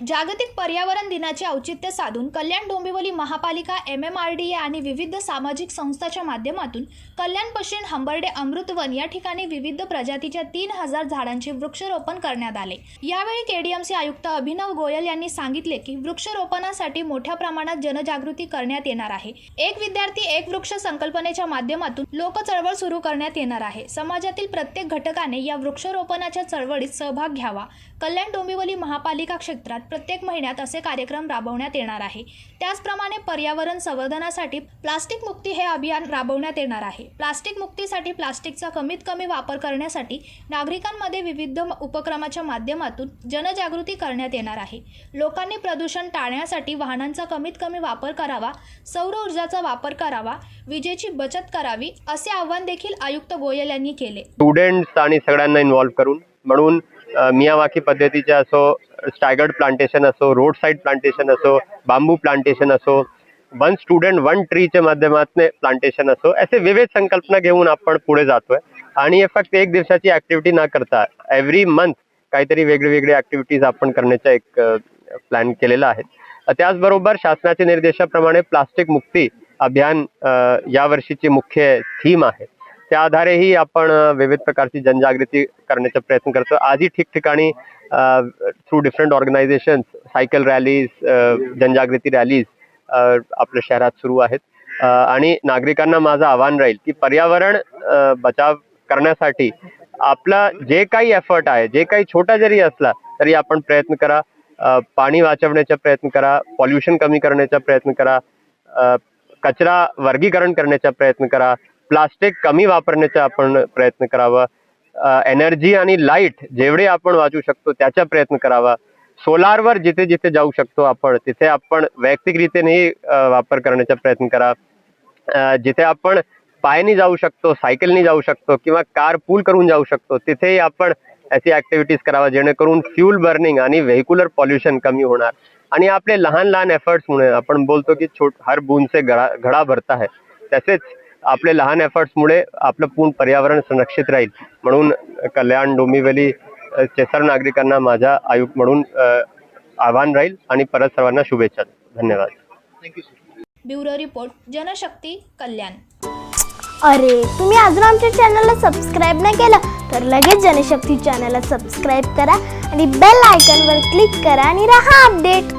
जागतिक पर्यावरण दिनाचे औचित्य साधून कल्याण डोंबिवली महापालिका M M R D A आणि विविध सामाजिक संस्थाच्या माध्यमातून कल्याण पश्चिम हंबर्डे अमृतवन या ठिकाणी विविध प्रजातीच्या तीन हजार झाडांचे वृक्षारोपण करण्यात आले. यावेळी केडीएमसी आयुक्त अभिनव गोयल यांनी सांगितले की वृक्षरोपणासाठी मोठ्या प्रमाणात जनजागृती करण्यात येणार आहे. एक विद्यार्थी एक वृक्ष संकल्पनेच्या माध्यमातून लोक चळवळ सुरू करण्यात येणार आहे. समाजातील प्रत्येक घटकाने या वृक्षारोपणाच्या चळवळीत सहभाग घ्यावा. कल्याण डोंबिवली महापालिका क्षेत्रात प्रत्येक महिन्यात असे कार्यक्रम राबवण्यात येणार आहे. त्याचप्रमाणे पर्यावरण संवर्धनासाठी प्लास्टिक मुक्ती हे अभियान राबवण्यात येणार आहे. प्लास्टिक मुक्तीसाठी प्लास्टिकचा कमीत कमी वापर करण्यासाठी नागरिकांमध्ये विविध उपक्रमाच्या माध्यमातून जनजागृती करण्यात येणार आहे. लोकांनी प्रदूषण टाळण्यासाठी वाहनांचा कमीत कमी वापर करावा सौर ऊर्जाचा वापर करावा विजेची बचत करावी असे आव्हान देखील आयुक्त गोयल यांनी केले. स्टुडंट्स आणि सगळ्यांना इन्व्हॉल्व्ह करून म्हणून मियावाकी पद्धतीचे असो स्टॅगर्ड प्लांटेशन असो रोड साईड प्लांटेशन असो बांबू प्लांटेशन असो वन स्टुडंट वन ट्रीच्या माध्यमातून प्लांटेशन असो असे विविध संकल्पना घेऊन आपण पुढे जातोय. आणि हे फक्त एक दिवसाची ऍक्टिव्हिटी न करता एव्हरी मंथ काहीतरी वेगळे वेगळे ऍक्टिव्हिटीज आपण करण्याचा एक प्लॅन केलेला आहे. त्याचबरोबर शासनाच्या निर्देशाप्रमाणे प्लास्टिक मुक्ती अभियान या वर्षीची मुख्य थीम आहे. त्या आधारेही आपण विविध प्रकारची जनजागृती करण्याचा प्रयत्न करतो. आजही ठिकठिकाणी through different organization cycle rallies जनजागृती रॅलीज आपल्या शहरात सुरू आहेत. आणि नागरिकांना माझं आव्हान राहील की पर्यावरण बचाव करण्यासाठी आपला जे काही एफर्ट आहे जे काही छोटा जरी असला तरी आपण प्रयत्न करा. पाणी वाचवण्याचा प्रयत्न करा पॉल्युशन कमी करण्याचा प्रयत्न करा. कचरा वर्गीकरण करण्याचा प्रयत्न करा. प्लास्टिक कमी वापरण्याचा आपण प्रयत्न करावा. एनर्जी आणि लाइट जेवढे आपण वाचू शकतो त्याचा प्रयत्न करावा. सोलारवर जिथे जिथे जाऊ शकतो आपण तिथे आपण वैयक्तिकरीत्याने वापर करण्याचा प्रयत्न करा. जिथे आपण पायाने जाऊ शकतो सायकलनी जाऊ शकतो किंवा कार पूल करून जाऊ शकतो तिथेही आपण अशी ऍक्टिव्हिटीज करावा जेणेकरून फ्युल बर्निंग आणि व्हेक्युलर पॉल्युशन कमी होणार. आणि आपले लहान लहान एफर्ट्समुळे आपण बोलतो की छोट हर बूंद से घडा घडा भरता है. तसेच आपले लहान एफर्ट्समुळे आपलं पूर्ण पर्यावरण संरक्षित राहील म्हणून कल्याण डोंबिवली अ, चे सर्व नागरिकांना माझा आयुक्त म्हणून आव्हान राहील आणि परत सर्वांना शुभेच्छा धन्यवाद. Bureau report Janshakti Kalyan. अरे तुम्ही अजून आमच्या चॅनलला सबस्क्राईब नाही केलं तर लगेच जनशक्ती चॅनलला सबस्क्राईब करा आणि बेल आयकॉनवर क्लिक करा आणि राहा अपडेट